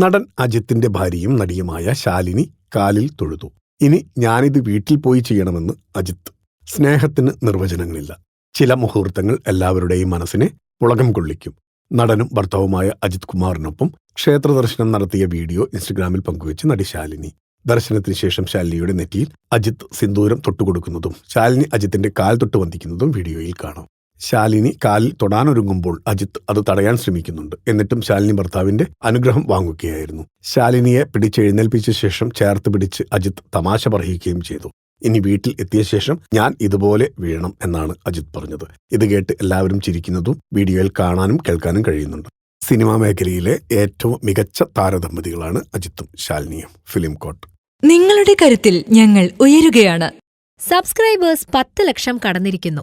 നടൻ അജിത്തിന്റെ ഭാര്യയും നടിയുമായ ശാലിനി കാലിൽ തൊഴുതു. ഇനി ഞാനിത് വീട്ടിൽ പോയി ചെയ്യണമെന്ന് അജിത്ത്. സ്നേഹത്തിന് നിർവചനങ്ങളില്ല. ചില മുഹൂർത്തങ്ങൾ എല്ലാവരുടെയും മനസ്സിനെ പുളകം കൊള്ളിക്കും. നടനും ഭർത്താവുമായ അജിത് കുമാറിനൊപ്പം ക്ഷേത്ര ദർശനം നടത്തിയ വീഡിയോ ഇൻസ്റ്റഗ്രാമിൽ പങ്കുവച്ച് നടി ശാലിനി. ദർശനത്തിന് ശേഷം ശാലിനിയുടെ നെറ്റിയിൽ അജിത് സിന്ദൂരം തൊട്ടുകൊടുക്കുന്നതും ശാലിനി അജിത്തിന്റെ കാൽ തൊട്ട് വന്ദിക്കുന്നതും വീഡിയോയിൽ കാണാം. ശാലിനി കാലിൽ തൊടാനൊരുങ്ങുമ്പോൾ അജിത്ത് അത് തടയാൻ ശ്രമിക്കുന്നുണ്ട്. എന്നിട്ടും ശാലിനി ഭർത്താവിന്റെ അനുഗ്രഹം വാങ്ങുകയായിരുന്നു. ശാലിനിയെ പിടിച്ചെഴുന്നേൽപ്പിച്ച ശേഷം ചേർത്ത് പിടിച്ച് അജിത്ത് തമാശ പറയുകയും ചെയ്തു. ഇനി വീട്ടിൽ എത്തിയ ശേഷം ഞാൻ ഇതുപോലെ വീഴണം എന്നാണ് അജിത് പറഞ്ഞത്. ഇത് കേട്ട് എല്ലാവരും ചിരിക്കുന്നതും വീഡിയോയിൽ കാണാനും കേൾക്കാനും കഴിയുന്നുണ്ട്. സിനിമാ മേഖലയിലെ ഏറ്റവും മികച്ച താരദമ്പതികളാണ് അജിത്തും ശാലിനിയും. ഫിലിം കോട്ട്. നിങ്ങളുടെ കരുത്തിൽ ഞങ്ങൾ ഉയരുകയാണ്. സബ്സ്ക്രൈബേഴ്സ് പത്ത് ലക്ഷം കടന്നിരിക്കുന്നു.